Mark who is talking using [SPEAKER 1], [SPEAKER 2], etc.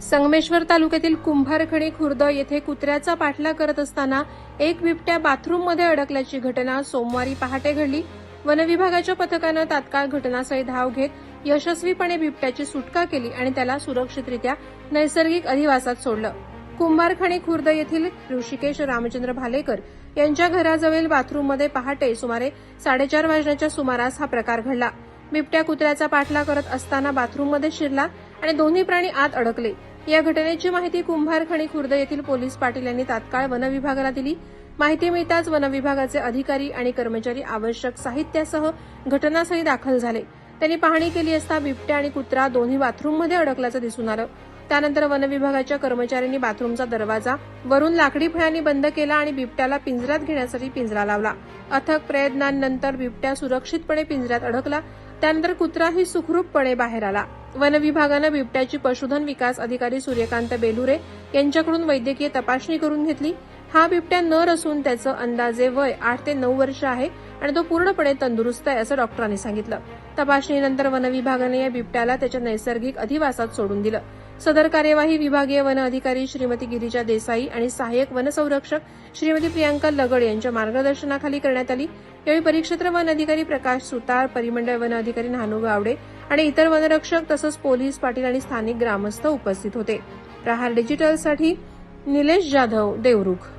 [SPEAKER 1] संगमेश्वर तालुक्यातील कुंभारखणी खुर्द येथे कुत्र्याचा पाठला करत असताना एक बिबट्या बाथरूममध्ये अडकल्याची घटना सोमवारी पहाटे घडली. वनविभागाच्या पथकानं तात्काळ घटनास्थळी धाव घेत यशस्वीपणे बिबट्याची सुटका केली आणि त्याला सुरक्षितरित्या नैसर्गिक अधिवासात सोडलं. कुंभारखणी खुर्द येथील ऋषिकेश रामचंद्र भालेकर यांच्या घराजवळील बाथरूममध्ये पहाटे सुमारे साडेचार वाजण्याच्या सुमारास हा प्रकार घडला. बिबट्या कुत्र्याचा पाठला करत असताना बाथरूममध्ये शिरला आणि दोन्ही प्राणी आत अडकले. या घटनेची माहिती कुंभारखणी खुर्द येथील पोलीस पाटील यांनी तात्काळ वनविभागाला दिली. माहिती मिळताच वनविभागाचे अधिकारी आणि कर्मचारी आवश्यक साहित्यासह घटनास्थळी दाखल झाले. त्यांनी पाहणी केली असता बिबट्या आणि कुत्रा दोन्ही बाथरूममध्ये अडकल्याचं दिसून आलं. त्यानंतर वनविभागाच्या कर्मचाऱ्यांनी बाथरूमचा दरवाजा वरून लाकडी फळ्यांनी बंद केला आणि बिबट्याला पिंजऱ्यात घेण्यासाठी पिंजरा लावला. अथक प्रयत्नांनंतर बिबट्या सुरक्षितपणे पिंजऱ्यात अडकला. त्यानंतर कुत्राही सुखरूपपणे बाहेर आला. वनविभागानं बिबट्याची पशुधन विकास अधिकारी सूर्यकांत बेलुरे यांच्याकडून वैद्यकीय तपासणी करून घेतली. हा बिबट्या नर असून त्याचं अंदाजे वय आठ ते नऊ वर्ष आहे आणि तो पूर्णपणे तंदुरुस्त आहे असं डॉक्टरांनी सांगितलं. तपासणीनंतर वनविभागाने या बिबट्याला त्याच्या नैसर्गिक अधिवासात सोडून दिलं. सदर कार्यवाही विभागीय वन अधिकारी श्रीमती गिरिजा देसाई आणि सहाय्यक वनसंरक्षक श्रीमती प्रियांका लगड यांच्या मार्गदर्शनाखाली करण्यात आली. यावेळी परिक्षेत्र वन अधिकारी प्रकाश सुतार परिमंडळ वन अधिकारी नानू गावडे आणि इतर वनरक्षक तसंच पोलीस पाटील आणि स्थानिक ग्रामस्थ उपस्थित होते. प्रहार डिजिटलसाठी निलेश जाधव देवरुख.